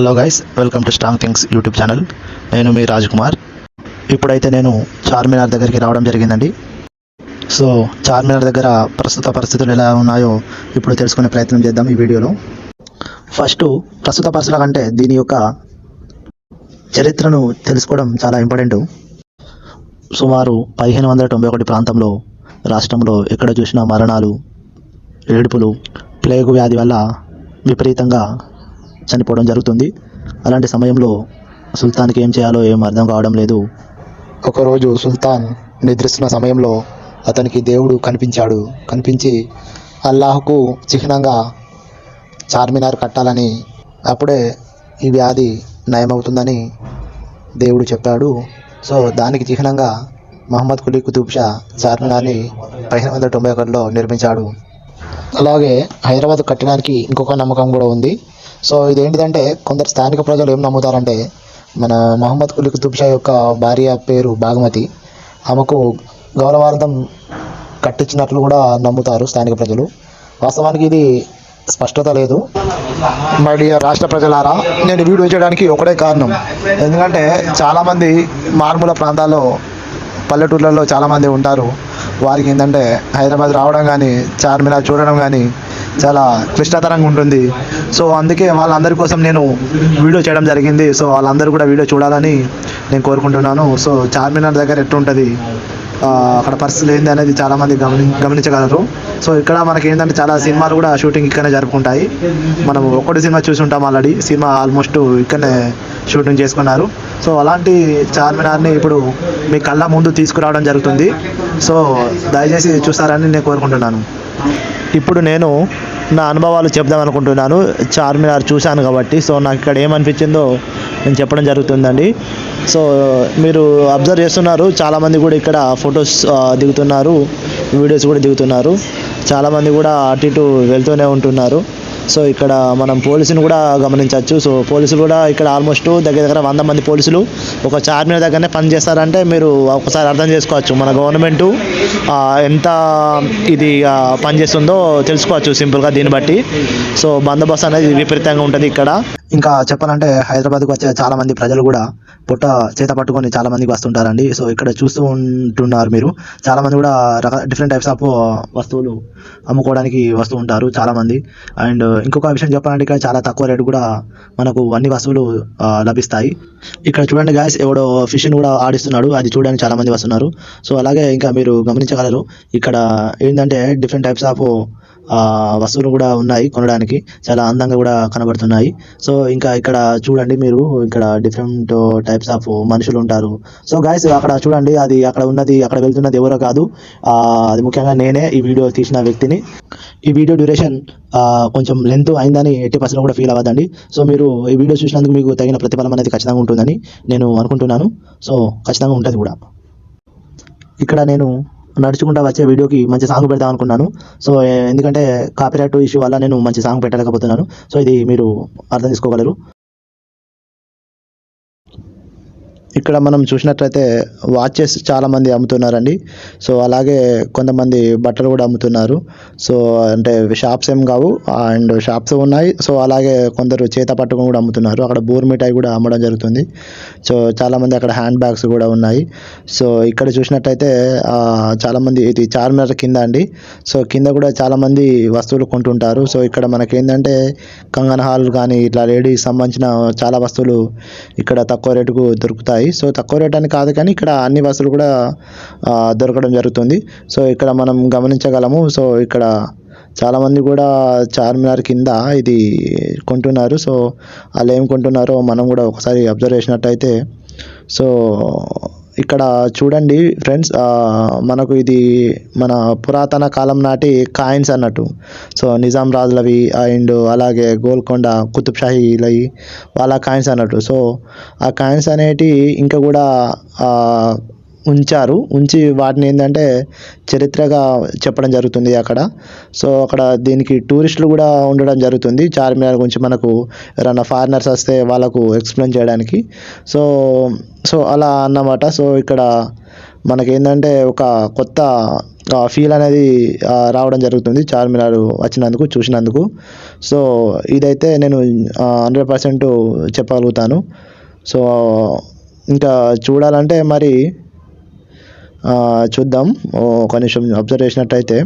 Hello guys welcome to strong things YouTube channel. నేను మీ రాజ్ కుమార్. ఇప్పుడైతే నేను చార్మినార్ దగ్గరికి రావడం జరిగిందండి. సో చార్మినార్ దగ్గర ప్రస్తుత పరిస్థితులు ఎలా ఉన్నాయో ఇప్పుడు తెలుసుకునే ప్రయత్నం చేద్దాం ఈ వీడియోలో. ఫస్ట్ ప్రస్తుత పరిస్థితుల కంటే దీని యొక్క చరిత్రను తెలుసుకోవడం చాలా ఇంపార్టెంట్. సుమారు పదిహేను వందల తొంభై ఒకటి ప్రాంతంలో రాష్ట్రంలో ఎక్కడ చూసినా మరణాలు ఏడుపులు ప్లేగు వ్యాధి వల్ల విపరీతంగా చనిపోవడం జరుగుతుంది. అలాంటి సమయంలో సుల్తాన్కి ఏం చేయాలో ఏం అర్థం కావడం లేదు. ఒకరోజు సుల్తాన్ నిద్రిస్తున్న సమయంలో అతనికి దేవుడు కనిపించాడు. కనిపించి అల్లాహకు చిహ్నంగా చార్మినార్ కట్టాలని అప్పుడే ఈ వ్యాధి నయమవుతుందని దేవుడు చెప్పాడు. సో దానికి చిహ్నంగా మహమ్మద్ కులీ కుతుబ్ షా చార్మినార్ని పదిహేను వందల తొంభై ఒకటిలో నిర్మించాడు. అలాగే హైదరాబాద్ కట్టడానికి ఇంకొక నమ్మకం కూడా ఉంది. సో ఇదేంటిదంటే కొందరు స్థానిక ప్రజలు ఏం నమ్ముతారంటే మన మహమ్మద్ కులీ కుతుబ్ షా యొక్క భార్య పేరు బాగమతి. ఆమెకు గౌరవార్థం కట్టించినట్లు కూడా నమ్ముతారు స్థానిక ప్రజలు. వాస్తవానికి ఇది స్పష్టత లేదు. మరి రాష్ట్ర ప్రజలారా నేను వీడియో చేయడానికి ఒకటే కారణం. ఎందుకంటే చాలామంది మారుమూల ప్రాంతాల్లో పల్లెటూర్లలో చాలామంది ఉంటారు. వారికి ఏంటంటే హైదరాబాద్ రావడం కానీ చార్మినార్ చూడడం కానీ చాలా క్లిష్టతరంగా ఉంటుంది. సో అందుకే వాళ్ళందరి కోసం నేను వీడియో చేయడం జరిగింది. సో వాళ్ళందరూ కూడా వీడియో చూడాలని నేను కోరుకుంటున్నాను. సో చార్మినార్ దగ్గర ఎట్లుంటుంది? అక్కడ పరిస్థితులు ఏంది అనేది చాలామంది గమని గమనించగలరు. సో ఇక్కడ మనకి ఏంటంటే చాలా సినిమాలు కూడా షూటింగ్ ఇక్కడనే జరుపుకుంటాయి. మనం ఒకటి సినిమా చూసి ఉంటాం ఆల్రెడీ. సినిమా ఆల్మోస్ట్ ఇక్కడనే షూటింగ్ చేసుకున్నారు. సో అలాంటి చార్మినార్ని ఇప్పుడు మీ కళ్ళ ముందు తీసుకురావడం జరుగుతుంది. సో దయచేసి చూస్తారని నేను కోరుకుంటున్నాను. ఇప్పుడు నేను నా అనుభవాలు చెప్దాం అనుకుంటున్నాను. చార్మినార్ చూశాను కాబట్టి సో నాకు ఇక్కడ ఏమనిపించిందో నేను చెప్పడం జరుగుతుందండి. సో మీరు అబ్జర్వ్ చేస్తున్నారు. చాలామంది కూడా ఇక్కడ ఫొటోస్ దిగుతున్నారు. వీడియోస్ కూడా దిగుతున్నారు. చాలామంది కూడా అటు ఇటు వెళ్తూనే ఉంటున్నారు. సో ఇక్కడ మనం పోలీసుని కూడా గమనించవచ్చు. సో పోలీసులు కూడా ఇక్కడ ఆల్మోస్ట్ దగ్గర దగ్గర వంద మంది పోలీసులు ఒక చార్మినార్ దగ్గరనే పని చేస్తారంటే మీరు ఒకసారి అర్థం చేసుకోవచ్చు. మన గవర్నమెంట్ ఎంత ఇది పనిచేస్తుందో తెలుసుకోవచ్చు సింపుల్గా దీన్ని బట్టి. సో బందోబస్తు అనేది విపరీతంగా ఉంటుంది ఇక్కడ. ఇంకా చెప్పాలంటే హైదరాబాద్కి వచ్చే చాలా మంది ప్రజలు కూడా పుట్ట చేత పట్టుకొని చాలా మందికి వస్తుంటారండి. సో ఇక్కడ చూస్తూ ఉంటున్నారు మీరు. చాలా మంది కూడా రక డిఫరెంట్ టైప్స్ ఆఫ్ వస్తువులు అమ్ముకోవడానికి వస్తూ ఉంటారు చాలా మంది. అండ్ ఇంకొక విషయం చెప్పాలంటే ఇక్కడ చాలా తక్కువ రేటు కూడా మనకు అన్ని వస్తువులు లభిస్తాయి. ఇక్కడ చూడండి గ్యాస్ ఎవడో ఫిష్ని కూడా ఆడిస్తున్నాడు. అది చూడడానికి చాలా మంది వస్తున్నారు. సో అలాగే ఇంకా మీరు గమనించగలరు. ఇక్కడ ఏంటంటే డిఫరెంట్ టైప్స్ ఆఫ్ వస్తువులు కూడా ఉన్నాయి కొనడానికి. చాలా అందంగా కూడా కనబడుతున్నాయి. సో ఇంకా ఇక్కడ చూడండి మీరు ఇక్కడ డిఫరెంట్ టైప్స్ ఆఫ్ మనుషులు ఉంటారు. సో గాయస్ అక్కడ చూడండి అది అక్కడ ఉన్నది అక్కడ వెళ్తున్నది ఎవరో కాదు. అది ముఖ్యంగా నేనే ఈ వీడియో తీసిన వ్యక్తిని. ఈ వీడియో డ్యూరేషన్ కొంచెం లెంత్ అయిందని ఎట్టి పర్సెంట్ కూడా ఫీల్ అవ్వదండి సో మీరు ఈ వీడియో చూసినందుకు మీకు తగిన ప్రతిఫలం అనేది ఖచ్చితంగా ఉంటుందని నేను అనుకుంటున్నాను. సో ఖచ్చితంగా ఉంటుంది కూడా. ఇక్కడ నేను నడుచుకుంటా వచ్చే వీడియోకి మంచి సాంగ్ పెడదాం అనుకున్నాను. సో ఎందుకంటే కాపీరైట్ ఇష్యూ వల్ల నేను మంచి సాంగ్ పెట్టలేకపోతున్నాను. సో ఇది మీరు అర్థం చేసుకోగలరు. ఇక్కడ మనం చూసినట్లయితే వాచెస్ చాలా మంది అమ్ముతున్నారండి. సో అలాగే కొంతమంది బట్టలు కూడా అమ్ముతున్నారు. సో అంటే షాప్స్ ఏం కావు. అండ్ షాప్స్ ఉన్నాయి. సో అలాగే కొందరు చేత పట్టుకొని కూడా అమ్ముతున్నారు. అక్కడ బూర్ మిఠాయి కూడా అమ్మడం జరుగుతుంది. సో చాలామంది అక్కడ హ్యాండ్ బ్యాగ్స్ కూడా ఉన్నాయి. సో ఇక్కడ చూసినట్టయితే చాలామంది ఇది చార్మినార్ కింద అండి. సో కింద కూడా చాలామంది వస్తువులు కొంటుంటారు. సో ఇక్కడ మనకి ఏంటంటే కంగన్ హాల్ కానీ ఇట్లా లేడీస్ సంబంధించిన చాలా వస్తువులు ఇక్కడ తక్కువ రేటుకు దొరుకుతాయి. సో తక్కువ రేట్ అని కాదు కానీ ఇక్కడ అన్ని బస్సులు కూడా దొరకడం జరుగుతుంది. సో ఇక్కడ మనం గమనించగలము. సో ఇక్కడ చాలామంది కూడా చార్మినార్ కింద ఇది కొంటున్నారు. సో వాళ్ళు ఏం కొంటున్నారో మనం కూడా ఒకసారి అబ్జర్వ్ చేసినట్టయితే సో ఇక్కడ చూడండి ఫ్రెండ్స్ మనకు ఇది మన పురాతన కాలం నాటి కాయిన్స్ అన్నట్టు. సో నిజాం రాజులవి అండ్ అలాగే గోల్కొండ కుతుబ్ షాహీలవి వాళ్ళ కాయిన్స్ అన్నట్టు. సో ఆ కాయిన్స్ అనేటి ఇంకా కూడా ఉంచారు. ఉంచి వాటిని ఏంటంటే చరిత్రగా చెప్పడం జరుగుతుంది అక్కడ. సో అక్కడ దీనికి టూరిస్టులు కూడా ఉండడం జరుగుతుంది. చార్మినార్ గురించి మనకు ఎవరైనా ఫారినర్స్ వస్తే వాళ్ళకు ఎక్స్ప్లెయిన్ చేయడానికి. సో సో అలా అన్నమాట. సో ఇక్కడ మనకేంటంటే ఒక కొత్త ఫీల్ అనేది రావడం జరుగుతుంది చార్మినార్ వచ్చినందుకు చూసినందుకు. సో ఇదైతే నేను హండ్రెడ్ పర్సెంట్ చెప్పగలుగుతాను. సో ఇంకా చూడాలంటే మరి చూద్దాం. ఓ, ఒక నిమిషం అబ్జర్వ్ చేసినట్టయితే.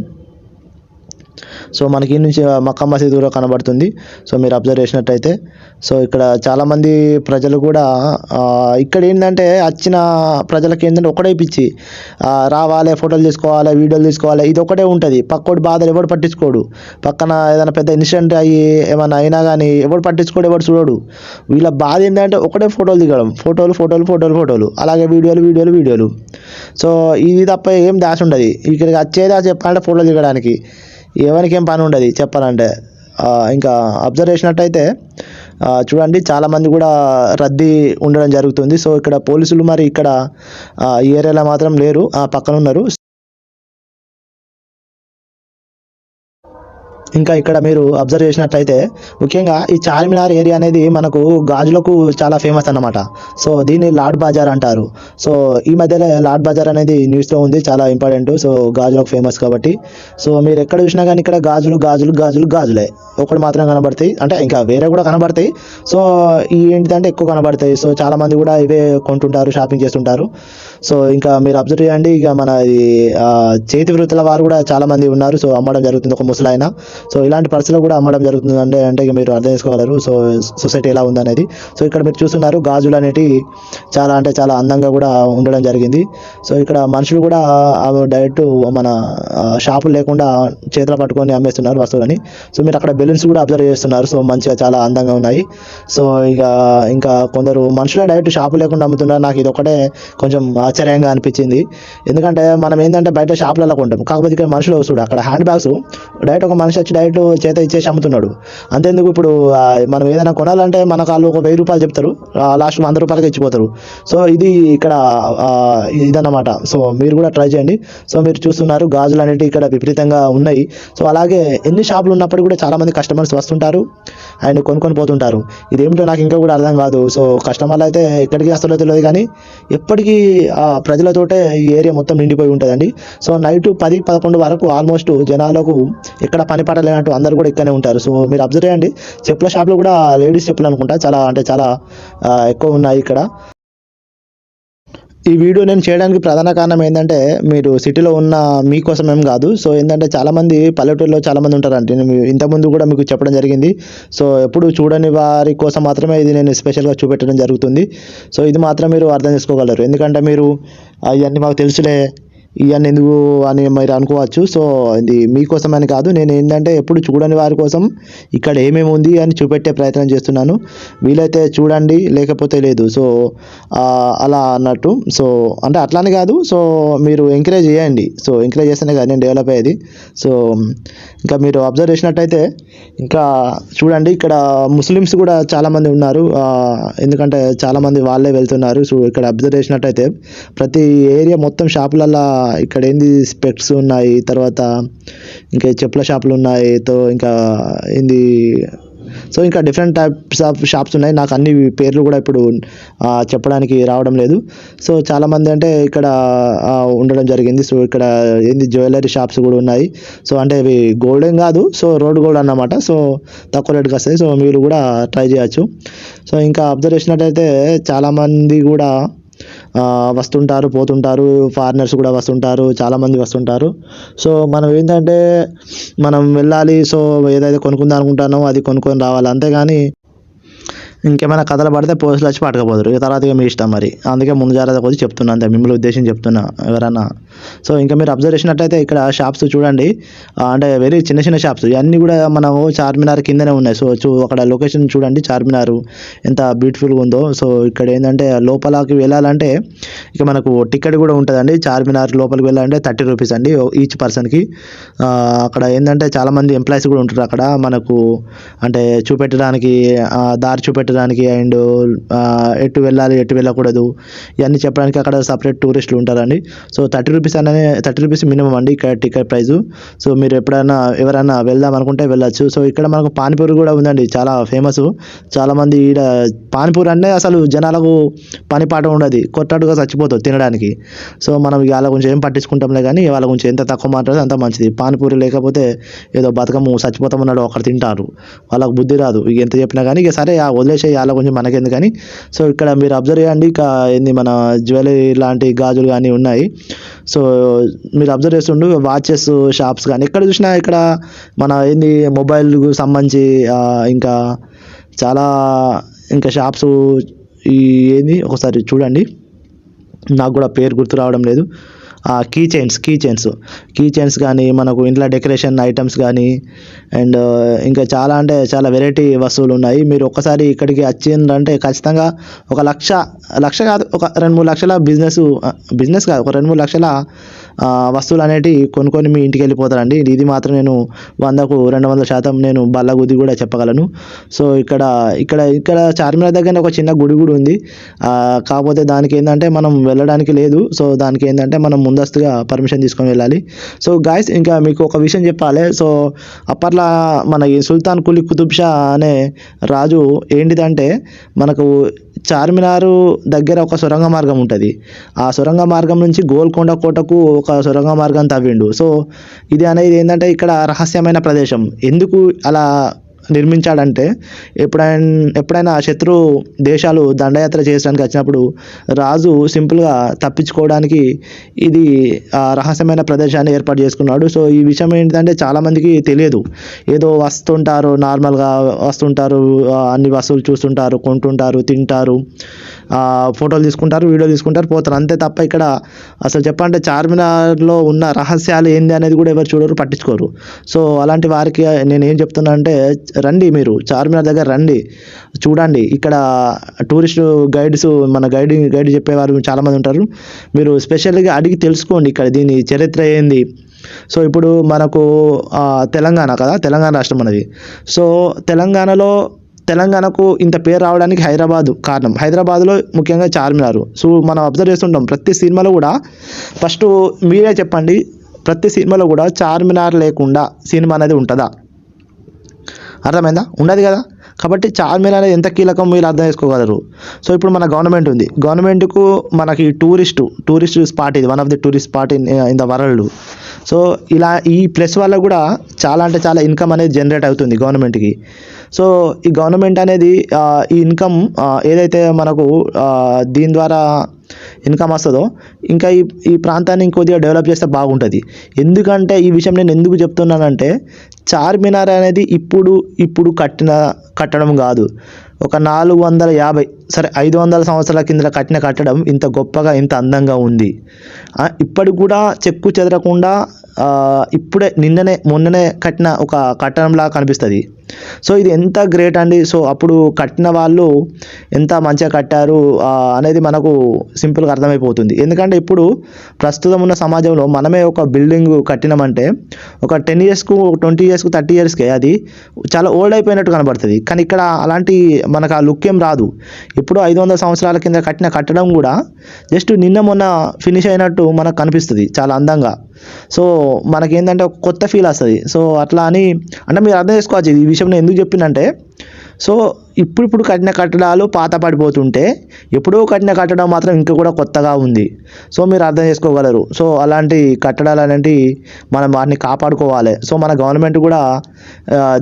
సో మనకి నుంచి మక్కా మసీద్ కూడా కనబడుతుంది. సో మీరు అబ్జర్వ్ చేసినట్టయితే సో ఇక్కడ చాలామంది ప్రజలు కూడా ఇక్కడ ఏంటంటే వచ్చిన ప్రజలకి ఏంటంటే ఒకటే పిచ్చి. రావాలి ఫోటోలు తీసుకోవాలి వీడియోలు తీసుకోవాలి ఇది ఒకటే ఉంటుంది. పక్కోటి బాధలు ఎవడు పట్టించుకోడు. పక్కన ఏదైనా పెద్ద ఇన్సిడెంట్ అయ్యి ఏమైనా అయినా కానీ ఎవడు పట్టించుకోడు ఎవడు చూడడు. వీళ్ళ బాధ ఏంటంటే ఒకటే ఫోటోలు దిగడం. ఫోటోలు ఫోటోలు ఫోటోలు ఫోటోలు. అలాగే వీడియోలు వీడియోలు వీడియోలు. సో ఇది తప్ప ఏం దాసి ఉండదు ఇక్కడికి వచ్చేదా చెప్పాలంటే ఫోటోలు దిగడానికి. ఎవరికి ఏం పని ఉండదు చెప్పాలంటే. ఇంకా అబ్జర్వ్ చేసినట్టయితే చూడండి చాలామంది కూడా రద్దీ ఉండడం జరుగుతుంది. సో ఇక్కడ పోలీసులు మరి ఇక్కడ ఈ ఏరియాలో మాత్రం లేరు ఆ పక్కన ఉన్నారు ఇంకా ఇక్కడ మీరు అబ్జర్వ్ చేసినట్లయితే ముఖ్యంగా ఈ చార్మినార్ ఏరియా అనేది మనకు గాజులకు చాలా ఫేమస్ అన్నమాట. సో దీన్ని లాడ్ బజార్ అంటారు. సో ఈ మధ్యలో లాడ్ బజార్ అనేది న్యూస్లో ఉంది చాలా ఇంపార్టెంట్ సో గాజులకు ఫేమస్ కాబట్టి. సో మీరు ఎక్కడ చూసినా కానీ ఇక్కడ గాజులు గాజులు గాజులు గాజులే. ఒకటి మాత్రం కనబడతాయి. అంటే ఇంకా వేరే కూడా కనబడతాయి. సో ఈ ఏంటిదంటే ఎక్కువ కనబడతాయి. సో చాలామంది కూడా ఇవే కొంటుంటారు షాపింగ్ చేస్తుంటారు. సో ఇంకా మీరు అబ్జర్వ్ చేయండి. ఇక మన చేతి వృత్తుల వారు కూడా చాలా మంది ఉన్నారు. సో అమ్మడం జరుగుతుంది ఒక ముసలాయన. సో ఇలాంటి పరిస్థితులు కూడా అమ్మడం జరుగుతుంది అంటే అంటే ఇక మీరు అర్థం చేసుకోగలరు. సో సొసైటీ ఎలా ఉందనేది సో ఇక్కడ మీరు చూస్తున్నారు గాజులు అనేటివి చాలా అంటే చాలా అందంగా కూడా ఉండడం జరిగింది. సో ఇక్కడ మనుషులు కూడా డైరెక్ట్ మన షాపులు లేకుండా చేతులు పట్టుకొని అమ్మేస్తున్నారు వస్తువులని. సో మీరు అక్కడ బెలూన్స్ కూడా అబ్జర్వ్ చేస్తున్నారు. సో మంచిగా చాలా అందంగా ఉన్నాయి. సో ఇక ఇంకా కొందరు మనుషులే డైరెక్ట్ షాపు లేకుండా అమ్ముతున్నారు. నాకు ఇది ఒకటే కొంచెం ఆశ్చర్యంగా అనిపించింది. ఎందుకంటే మనం ఏంటంటే బయట షాపులలో కొంటాం. కాకపోతే ఇక్కడ మనుషులు చూడు అక్కడ హ్యాండ్ బ్యాగ్స్ డైరెక్ట్ ఒక మనిషి వచ్చి డైరెక్ట్ చేత ఇచ్చేసి అమ్ముతున్నాడు. అంతేందుకు ఇప్పుడు మనం ఏదైనా కొనాలంటే మనకు వాళ్ళు ఒక వెయ్యి రూపాయలు చెప్తారు. లాస్ట్ వంద రూపాయలకి ఇచ్చిపోతారు. సో ఇది ఇక్కడ ఇదన్నమాట. సో మీరు కూడా ట్రై చేయండి. సో మీరు చూస్తున్నారు గాజులు అనేవి ఇక్కడ విపరీతంగా ఉన్నాయి. సో అలాగే ఎన్ని షాపులు ఉన్నప్పుడు కూడా చాలామంది కస్టమర్స్ వస్తుంటారు అండ్ కొనుక్కొని పోతుంటారు. ఇదేమిటో నాకు ఇంకా కూడా అర్థం కాదు. సో కస్టమర్లు అయితే ఎక్కడికి వస్తారో తెలియదు కానీ ఎప్పటికీ ఆ ప్రజలతోటే ఈ ఏరియా మొత్తం నిండిపోయి ఉంటుందండి. సో నైట్ పది పదకొండు వరకు ఆల్మోస్ట్ జనాలకు ఎక్కడ పని పడలేనట్టు అందరూ కూడా ఇక్కడనే ఉంటారు. సో మీరు అబ్జర్వ్ చేయండి. చెప్పుల షాప్లో కూడా లేడీస్ చెప్పులు అనుకుంటా చాలా అంటే చాలా ఎక్కువ ఉన్నాయి ఇక్కడ. ఈ వీడియో నేను చేయడానికి ప్రధాన కారణం ఏంటంటే మీరు సిటీలో ఉన్న మీకోసం ఏం కాదు. సో ఏంటంటే చాలామంది పల్లెటూరులో చాలామంది ఉంటారంటే నేను ఇంతకుముందు కూడా మీకు చెప్పడం జరిగింది. సో ఎప్పుడు చూడని వారి కోసం మాత్రమే ఇది నేను స్పెషల్గా చూపెట్టడం జరుగుతుంది. సో ఇది మాత్రం మీరు అర్థం చేసుకోగలరు. ఎందుకంటే మీరు అవన్నీ మాకు తెలుసులే. ఇవన్నీ ఎందుకు అని మీరు అనుకోవచ్చు. సో ఇది మీకోసం అని కాదు నేను ఏంటంటే ఎప్పుడు చూడని వారి కోసం ఇక్కడ ఏమేమి ఉంది అని చూపెట్టే ప్రయత్నం చేస్తున్నాను. వీలైతే చూడండి లేకపోతే లేదు. సో అలా అన్నట్టు. సో అంటే అట్లానే కాదు. సో మీరు ఎంకరేజ్ చేయండి. సో ఎంకరేజ్ చేస్తేనే కదా నేను డెవలప్ అయ్యేది. సో ఇంకా మీరు అబ్జర్వ్ చేసినట్టయితే ఇంకా చూడండి ఇక్కడ ముస్లిమ్స్ కూడా చాలామంది ఉన్నారు. ఎందుకంటే చాలామంది వాళ్ళే వెళ్తున్నారు. సో ఇక్కడ అబ్జర్వ్ చేసినట్టయితే ప్రతి ఏరియా మొత్తం షాపులల్లో ఇక్కడ ఏంది స్పెక్ట్స్ ఉన్నాయి తర్వాత ఇంకా చెప్పుల షాపులు ఉన్నాయి తో ఇంకా ఏంది సో ఇంకా డిఫరెంట్ టైప్స్ ఆఫ్ షాప్స్ ఉన్నాయి. నాకు అన్ని పేర్లు కూడా ఇప్పుడు చెప్పడానికి రావడం లేదు. సో చాలామంది అంటే ఇక్కడ ఉండడం జరిగింది. సో ఇక్కడ ఏంది జ్యువెలరీ షాప్స్ కూడా ఉన్నాయి. సో అంటే ఇవి గోల్డ్ ఏం కాదు సో రోడ్ గోల్డ్ అన్నమాట. సో తక్కువ రేటుకి వస్తాయి. సో మీరు కూడా ట్రై చేయొచ్చు. సో ఇంకా అబ్జర్వ్ చేసినట్టయితే చాలామంది కూడా వస్తుంటారు పోతుంటారు ఫారినర్స్ కూడా వస్తుంటారు చాలామంది వస్తుంటారు. సో మనం ఏంటంటే మనం వెళ్ళాలి సో ఏదైతే కొనుక్కుందాం అనుకుంటానో అది కొనుక్కొని రావాలి. అంతేగాని ఇంకేమైనా కథలు పడితే పోలీసులు వచ్చి పట్టకపోతారు ఇక తర్వాత ఇక మీ ఇష్టం మరి. అందుకే ముందు జాగ్రత్త కొద్ది చెప్తున్నా అంతే. మిమ్మల్ని ఉద్దేశం చెప్తున్నా. ఎవరన్నా సో ఇంకా మీరు అబ్జర్వ్ చేసినట్టయితే ఇక్కడ షాప్స్ చూడండి. అంటే వెరీ చిన్న చిన్న షాప్స్ ఇవన్నీ కూడా మనము చార్మినార్ కిందనే ఉన్నాయి. సో చూ అక్కడ లొకేషన్ చూడండి చార్మినార్ ఎంత బ్యూటిఫుల్గా ఉందో. సో ఇక్కడ ఏంటంటే లోపలకి వెళ్ళాలంటే ఇక మనకు టికెట్ కూడా ఉంటుందండి. చార్మినార్ లోపలికి వెళ్ళాలంటే థర్టీ రూపీస్ అండి ఈచ్ పర్సన్కి అక్కడ ఏంటంటే చాలామంది ఎంప్లాయీస్ కూడా ఉంటారు అక్కడ. మనకు అంటే చూపెట్టడానికి దారి చూపెట్టడానికి అండ్ ఎటు వెళ్ళాలి ఎటు వెళ్ళకూడదు. ఇవన్నీ చెప్పడానికి అక్కడ సపరేట్ టూరిస్టులు ఉంటారండి. సో థర్టీ రూపీస్ రూపీస్ అనేది థర్టీ రూపీస్ మినిమం అండి ఇక్కడ టికెట్ ప్రైస్ సో మీరు ఎప్పుడైనా ఎవరైనా వెళ్దాం అనుకుంటే వెళ్ళచ్చు. సో ఇక్కడ మనకు పానీపూరి కూడా ఉందండి చాలా ఫేమస్ చాలామంది ఈడ పానీపూరి అంటే అసలు జనాలకు పని పాట ఉండదు. కొట్టడుగా చచ్చిపోతుంది తినడానికి. సో మనం వాళ్ళ గురించి ఏం పట్టించుకుంటాంలే కానీ వాళ్ళ గురించి ఎంత తక్కువ మాట్లాడితే అంత మంచిది. పానీపూరి లేకపోతే ఏదో బతకము చచ్చిపోతామన్నాడు ఒకరు తింటారు. వాళ్ళకి బుద్ధి రాదు. ఇక ఎంత చెప్పినా కానీ ఇక సరే ఆ వదిలేసే వాళ్ళ గురించి మనకెందుకు కానీ. సో ఇక్కడ మీరు అబ్జర్వ్ చేయండి. ఇక ఏంది మన జ్యువెలరీ లాంటి గాజులు కానీ ఉన్నాయి. సో మీరు అబ్జర్వ్ చేస్తుండు వాచెస్ షాప్స్ కానీ. ఎక్కడ చూసినా ఇక్కడ మన ఏంది మొబైల్కు సంబంధించి ఇంకా చాలా ఇంకా షాప్స్ ఈ ఏంది ఒకసారి చూడండి. నాకు కూడా పేరు గుర్తు రావడం లేదు. Key chains key chains key chains కానీ మనకు ఇంట్లో డెకరేషన్ ఐటమ్స్ కానీ అండ్ ఇంకా చాలా అంటే చాలా వెరైటీ వస్తువులు ఉన్నాయి. మీరు ఒక్కసారి ఇక్కడికి వచ్చిందంటే ఖచ్చితంగా ఒక లక్ష లక్ష కాదు ఒక రెండు మూడు లక్షల బిజినెస్ బిజినెస్ uh, కాదు ఒక రెండు మూడు లక్షల uh, వస్తువులు అనేటివి కొనుక్కొని మీ ఇంటికి వెళ్ళిపోతారండి. ఇది మాత్రం నేను వందకు రెండు వందల శాతం నేను బల్ల గుది కూడా చెప్పగలను. సో ఇక్కడ ఇక్కడ ఇక్కడ చార్మినార్ దగ్గర ఒక చిన్న గుడి కూడా ఉంది. కాకపోతే దానికి ఏంటంటే మనం వెళ్ళడానికి లేదు. సో దానికి ఏంటంటే మనం ముందస్తుగా పర్మిషన్ తీసుకొని వెళ్ళాలి. సో గాయస్ ఇంకా మీకు ఒక విషయం చెప్పాలి. సో అప్పట్లో మన ఈ సుల్తాన్ కులీ కుతుబ్ షా అనే రాజు ఏంటిదంటే మనకు చార్మినారు దగ్గర ఒక సొరంగ మార్గం ఉంటుంది. ఆ సొరంగ మార్గం నుంచి గోల్కొండ కోటకు ఒక సొరంగ మార్గం తవ్విండు. సో ఇది అనేది ఏంటంటే ఇక్కడ రహస్యమైన ప్రదేశం. ఎందుకు అలా నిర్మించాడంటే ఎప్పుడైనా ఎప్పుడైనా శత్రు దేశాలు దండయాత్ర చేయడానికి వచ్చినప్పుడు రాజు సింపుల్గా తప్పించుకోవడానికి ఇది రహస్యమైన ప్రదేశాన్ని ఏర్పాటు చేసుకున్నాడు. సో ఈ విషయం ఏంటంటే చాలామందికి తెలియదు. ఏదో వస్తుంటారు నార్మల్గా వస్తుంటారు అన్ని వస్తువులు చూస్తుంటారు కొంటుంటారు తింటారు. ఫోటోలు తీసుకుంటారు వీడియో తీసుకుంటారు పోతారు. అంతే తప్ప ఇక్కడ అసలు చెప్పాలంటే చార్మినార్లో ఉన్న రహస్యాలు ఏంది అనేది కూడా ఎవరు చూడరు పట్టించుకోరు. సో అలాంటి వారికి నేను ఏం చెప్తున్నా అంటే రండి మీరు చార్మినార్ దగ్గర రండి. చూడండి ఇక్కడ టూరిస్ట్ గైడ్స్ మన గైడింగ్ గైడ్ చెప్పేవారు చాలామంది ఉంటారు. మీరు స్పెషల్గా అడిగి తెలుసుకోండి ఇక్కడ దీని చరిత్ర ఏంది. సో ఇప్పుడు మనకు తెలంగాణ కదా తెలంగాణ రాష్ట్రం అనేది. సో తెలంగాణలో తెలంగాణకు ఇంత పేరు రావడానికి హైదరాబాద్ కారణం. హైదరాబాద్లో ముఖ్యంగా చార్మినార్. సో మనం అబ్జర్వ్ చేస్తుంటాం ప్రతి సినిమాలో కూడా ఫస్ట్ మీరే చెప్పండి ప్రతి సినిమాలో కూడా చార్మినార్ లేకుండా సినిమా అనేది ఉంటుందా? అర్థమైందా? ఉండదు కదా? కాబట్టి చార్మినార్ అనేది ఎంత కీలకం మీరు అర్థం చేసుకోగలరు? సో ఇప్పుడు మన గవర్నమెంట్ ఉంది. గవర్నమెంట్కు మనకి టూరిస్ట్ టూరిస్ట్ స్పాట్ ఇది one of the tourist spot in in the world. So ఇలా ఈ ప్లస్ వల్ల కూడా చాలా అంటే చాలా ఇన్కమ్ అనేది జనరేట్ అవుతుంది గవర్నమెంట్కి సో ఈ గవర్నమెంట్ అనేది ఈ ఇన్కమ్ ఏదైతే మనకు దీని ద్వారా ఇన్కమ్ వస్తుందో ఇంకా ఈ ఈ ప్రాంతాన్ని ఇంకొద్దిగా డెవలప్ చేస్తే బాగుంటుంది. ఎందుకంటే ఈ విషయం నేను ఎందుకు చెప్తున్నానంటే చార్మినార్ అనేది ఇప్పుడు ఇప్పుడు కట్టిన కట్టడం కాదు. ఒక నాలుగు వందల యాభై సరే ఐదు వందల సంవత్సరాల కింద కట్టిన కట్టడం ఇంత గొప్పగా ఇంత అందంగా ఉంది. ఇప్పటికి కూడా చెక్కు చెదరకుండా ఇప్పుడే నిన్ననే మొన్ననే కట్టిన ఒక కట్టడంలా కనిపిస్తుంది. సో ఇది ఎంత గ్రేట్ అండి. సో అప్పుడు కట్టిన వాళ్ళు ఎంత మంచిగా కట్టారు అనేది మనకు సింపుల్గా అర్థమైపోతుంది. ఎందుకంటే ఇప్పుడు ప్రస్తుతం ఉన్న సమాజంలో మనమే ఒక బిల్డింగ్ కట్టినామంటే ఒక టెన్ ఇయర్స్కు ట్వంటీ ఇయర్స్కు థర్టీ ఇయర్స్కే అది చాలా ఓల్డ్ అయిపోయినట్టు కనబడుతుంది. కానీ ఇక్కడ అలాంటి మనకు ఆ లుక్ ఏం రాదు. ఇప్పుడు ఐదు వందల సంవత్సరాల కింద కట్టిన కట్టడం కూడా జస్ట్ నిన్న మొన్న ఫినిష్ అయినట్టు మనకు కనిపిస్తుంది చాలా అందంగా. సో మనకేంటంటే ఒక కొత్త ఫీల్ వస్తుంది. సో అట్లా అని అంటే మీరు అర్థం చేసుకోవచ్చు. ఈ విషయం నేను ఎందుకు చెప్పినంటే సో ఇప్పుడు ఇప్పుడు కట్టిన కట్టడాలు పాత పడిపోతుంటే ఎప్పుడో కట్టిన కట్టడం మాత్రం ఇంకా కూడా కొత్తగా ఉంది. సో మీరు అర్థం చేసుకోగలరు. సో అలాంటి కట్టడాలు అనేవి మనం వాటిని కాపాడుకోవాలి. సో మన గవర్నమెంట్ కూడా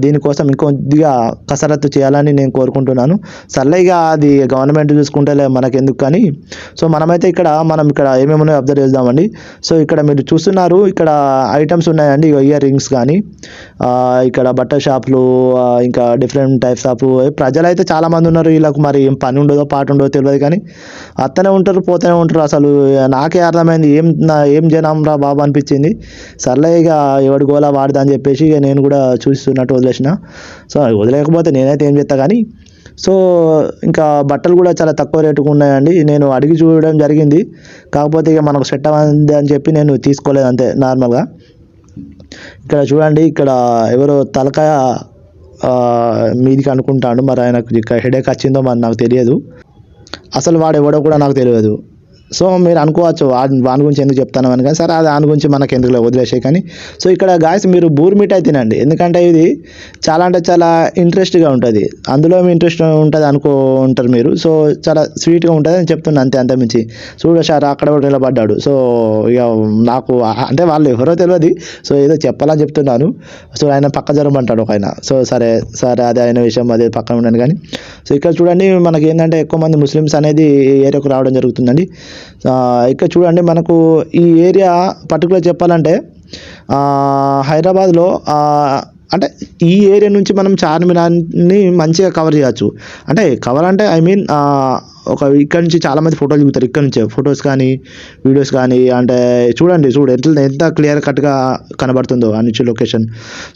దీనికోసం ఇంకొద్దిగా కసరత్తు చేయాలని నేను కోరుకుంటున్నాను. సర్లే ఇక అది గవర్నమెంట్ చూసుకుంటే మనకెందుకు కానీ సో మనమైతే ఇక్కడ మనం ఇక్కడ ఏమేమి ఉన్నాయో అబ్జర్వ్ చేద్దామండి. సో ఇక్కడ మీరు చూస్తున్నారు ఇక్కడ ఐటమ్స్ ఉన్నాయండి. ఇయర్ రింగ్స్ కానీ ఇక్కడ బట్టల షాపులు ఇంకా డిఫరెంట్ టైప్స్ ఆఫ్ ప్రజలైతే చాలా మంది ఉన్నారు వీళ్ళకి మరి ఏం పని ఉండదో పాట ఉండదో తెలియదు కానీ అత్తనే ఉంటారు పోతూనే ఉంటారు. అసలు నాకే అర్థమైంది ఏం నా ఏం జనం రా బాబు అనిపించింది. సర్లే ఇక ఎవడి గోలా వాడదా అని చెప్పేసి ఇక నేను కూడా చూస్తున్నట్టు వదిలేసిన. సో వదిలేకపోతే నేనైతే ఏం చేస్తా కానీ సో ఇంకా బట్టలు కూడా చాలా తక్కువ రేటుకు ఉన్నాయండి. నేను అడిగి చూడడం జరిగింది. కాకపోతే ఇక మనకు సెట్ అవ్వదు అని చెప్పి నేను తీసుకోలేదు అంతే నార్మల్గా. ఇక్కడ చూడండి ఇక్కడ ఎవరో తలకాయ మీదికి అనుకుంటాడు. మరి ఆయనకు హెడేక్ వచ్చిందో మరి నాకు తెలియదు. అసలు వాడు ఎవడో కూడా నాకు తెలియదు. సో మీరు అనుకోవచ్చు వాని గురించి ఎందుకు చెప్తాను అని కానీ సరే అది దాని గురించి మనకి ఎందుకు వదిలేసే కానీ. సో ఇక్కడ గాయస్ మీరు బూర్ మిఠాయి తినండి. ఎందుకంటే ఇది చాలా అంటే చాలా ఇంట్రెస్ట్గా ఉంటుంది. అందులో ఇంట్రెస్ట్ ఉంటుంది అనుకో ఉంటారు మీరు. సో చాలా స్వీట్గా ఉంటుంది అని చెప్తున్నా అంతే అంత మించి. చూడ సార్ అక్కడ కూడా నిలబడ్డాడు. సో ఇక నాకు అంటే వాళ్ళు ఎవరో తెలియదు సో ఏదో చెప్పాలని చెప్తున్నాను. సో ఆయన పక్క జరమంటాడు ఒక ఆయన. సో సరే సరే అదే ఆయన విషయం అదే పక్కన ఉన్నాను కానీ. సో ఇక్కడ చూడండి మనకి ఏంటంటే ఎక్కువ మంది ముస్లిమ్స్ అనేది ఏరియాకు రావడం జరుగుతుందండి. ఇక్కడ చూడండి మనకు ఈ ఏరియా పర్టికులర్ చెప్పాలంటే హైదరాబాద్లో అంటే ఈ ఏరియా నుంచి మనం చార్మినార్ని మంచిగా కవర్ చేయొచ్చు. అంటే కవర్ అంటే ఐ మీన్ ఒక ఇక్కడ నుంచి చాలామంది ఫోటోలు దిగుతారు. ఇక్కడ నుంచే ఫొటోస్ కానీ వీడియోస్ కానీ అంటే చూడండి చూడు ఎంత ఎంత క్లియర్ కట్గా కనబడుతుందో ఆ నుంచి లొకేషన్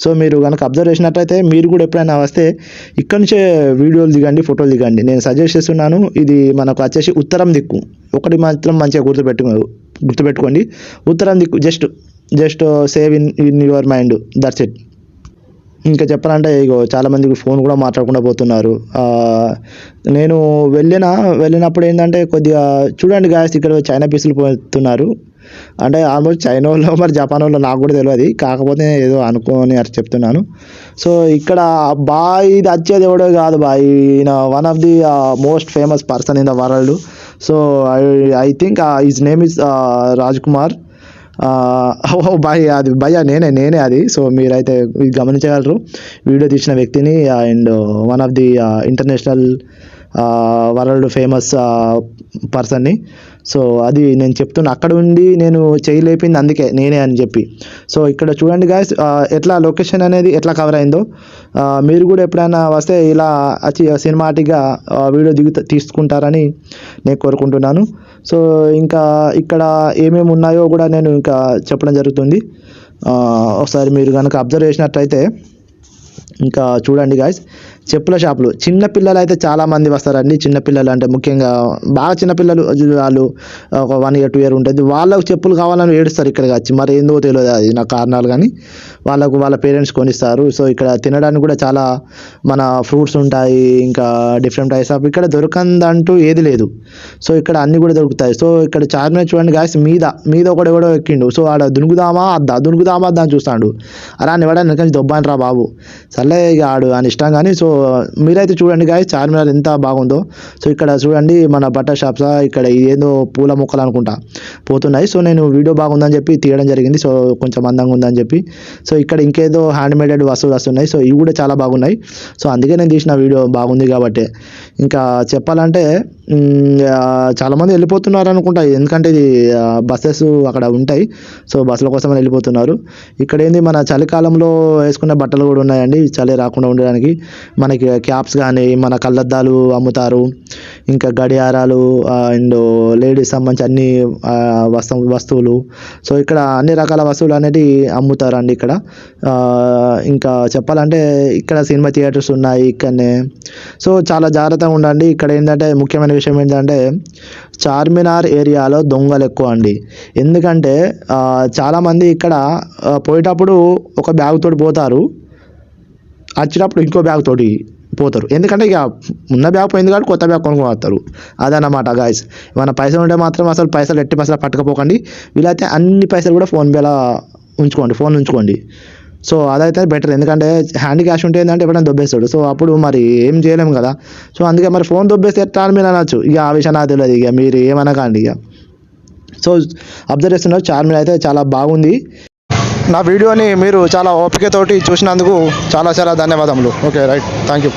సో మీరు కనుక అబ్జర్వ్ చేసినట్టయితే మీరు కూడా ఎప్పుడైనా వస్తే ఇక్కడ నుంచే వీడియోలు దిగండి ఫోటోలు దిగండి. నేను సజెస్ట్ చేస్తున్నాను ఇది మనకు వచ్చేసి ఉత్తరం దిక్కు. ఒకటి మాత్రం మంచిగా గుర్తుపెట్టుకో గుర్తుపెట్టుకోండి. ఉత్తరం దిక్కు just just save in in your mind that's it ఇంకా చెప్పాలంటే ఇగో చాలామంది ఫోన్ కూడా మాట్లాడకుండా పోతున్నారు. నేను వెళ్ళిన వెళ్ళినప్పుడు ఏంటంటే కొద్దిగా చూడండి గాయస్ ఇక్కడ చైనా పీసులు పోతున్నారు. అంటే ఆల్మోస్ట్ చైనా వాళ్ళు మరి జపాన్ వాళ్ళు నాకు కూడా తెలియదు కాకపోతే ఏదో అనుకోని అని చెప్తున్నాను. సో ఇక్కడ బాయ్ ఇది వచ్చేది ఎవడో కాదు బాయ్. ఈయన one of the most famous person in the world so I I think his name is Raj Kumar oh boy అది భయ్యా నేనే నేనే అది. సో మీరైతే గమనించగలరు. వీడియో తీసిన వ్యక్తిని and one of the international world famous పర్సన్ని సో అది నేను చెప్తున్నా అక్కడ ఉండి నేను చేయలేపింది అందుకే నేనే అని చెప్పి. సో ఇక్కడ చూడండి గాయస్ ఎట్లా లొకేషన్ అనేది ఎట్లా కవర్ అయిందో. మీరు కూడా ఎప్పుడైనా వస్తే ఇలా సినిమాటిక్గా వీడియో దిగు తీసుకుంటారని నేను కోరుకుంటున్నాను. సో ఇంకా ఇక్కడ ఏమేమి ఉన్నాయో కూడా నేను ఇంకా చెప్పడం జరుగుతుంది. ఒకసారి మీరు కనుక అబ్జర్వ్ చేసినట్లయితే ఇంకా చూడండి గాయస్ చెప్పుల షాపులు. చిన్న పిల్లలు అయితే చాలా మంది వస్తారండి. చిన్నపిల్లలు అంటే ముఖ్యంగా బాగా చిన్నపిల్లలు వాళ్ళు ఒక వన్ ఇయర్ టూ ఇయర్ ఉంటుంది వాళ్ళకు చెప్పులు కావాలని ఏడుస్తారు ఇక్కడికి వచ్చి. మరి ఏందో తెలియదు అది నా కారణాలు కానీ. వాళ్ళకు వాళ్ళ పేరెంట్స్ కొనిస్తారు. సో ఇక్కడ తినడానికి కూడా చాలా మన ఫ్రూట్స్ ఉంటాయి ఇంకా డిఫరెంట్ టైప్స్ ఆఫ్ ఇక్కడ దొరకందంటూ ఏది లేదు. సో ఇక్కడ అన్ని కూడా దొరుకుతాయి. సో ఇక్కడ చార్మినార్ చూడండి గాయస్ మీద మీద ఒకడు ఎవడో ఎక్కిండు. సో ఆడ దునుకుదామా అద్దా? దునుకుదామా అద్దా అని చూస్తాడు. అలా నివడా వెనక దొబ్బాని రా బాబు. సర్లే ఇక ఆడు అని ఇష్టం కానీ సో మీరైతే చూడండి గాయ చార్మినార్ ఎంత బాగుందో. సో ఇక్కడ చూడండి మన బట్టల షాప్స్ ఇక్కడ ఏదో పూల మొక్కలు అనుకుంటా పోతున్నాయి. సో నేను వీడియో బాగుందని చెప్పి తీయడం జరిగింది. సో కొంచెం అందంగా ఉందని చెప్పి. సో ఇక్కడ ఇంకేదో హ్యాండ్ మేడెడ్ వస్తువులు వస్తున్నాయి. సో ఇవి కూడా చాలా బాగున్నాయి. సో అందుకే నేను తీసిన వీడియో బాగుంది కాబట్టి. ఇంకా చెప్పాలంటే చాలామంది వెళ్ళిపోతున్నారు అనుకుంటా. ఎందుకంటే ఇది బస్సెస్ అక్కడ ఉంటాయి. సో బస్సుల కోసం వెళ్ళిపోతున్నారు. ఇక్కడ ఏంది మన చలికాలంలో వేసుకునే బట్టలు కూడా ఉన్నాయండి. చలి రాకుండా ఉండడానికి మనకి క్యాప్స్ కానీ మన కళ్ళద్దాలు అమ్ముతారు. ఇంకా గడియారాలు అండ్ లేడీస్ సంబంధించి అన్ని వస్తు వస్తువులు. సో ఇక్కడ అన్ని రకాల వస్తువులు అనేవి అమ్ముతారండి ఇక్కడ. ఇంకా చెప్పాలంటే ఇక్కడ సినిమా థియేటర్స్ ఉన్నాయి ఇక్కడనే. సో చాలా జాగ్రత్తగా ఉండండి. ఇక్కడ ఏంటంటే ముఖ్యమైన విషయం ఏంటంటే చార్మినార్ ఏరియాలో దొంగలు ఎక్కువ అండి. ఎందుకంటే చాలామంది ఇక్కడ పోయేటప్పుడు ఒక బ్యాగ్ తోటి పోతారు. వచ్చేటప్పుడు ఇంకో బ్యాగ్ తోటి పోతారు. ఎందుకంటే ఇక ఉన్న బ్యాగ్ పోయింది కాబట్టి కొత్త బ్యాగ్ కొనుక్కొని వస్తారు అదన్నమాట గాయస్ ఏమైనా పైసలు ఉంటే మాత్రం అసలు పైసలు ఎట్టి పైసలు పట్టుకపోకండి. వీలైతే అన్ని పైసలు కూడా ఫోన్పేలో ఉంచుకోండి. ఫోన్ ఉంచుకోండి. సో అదైతే బెటర్ ఎందుకంటే హ్యాండ్ క్యాష్ ఉంటే ఏంటంటే ఎప్పుడైనా దొబ్బేస్తాడు. సో అప్పుడు మరి ఏం చేయలేము కదా. సో అందుకే మరి ఫోన్ దొబ్బేస్తే ఎట్లా అని మీరు అనొచ్చు. ఇక ఆ విషయం నాకు తెలియదు. ఇక మీరు ఏమనకండి ఇక. సో అబ్జర్వ్ చేస్తున్నారు. చార్మినార్ అయితే చాలా బాగుంది. నా వీడియోని మీరు చాలా ఓపికతోటి చూసినందుకు చాలా చాలా ధన్యవాదములు. Okay right. Thank you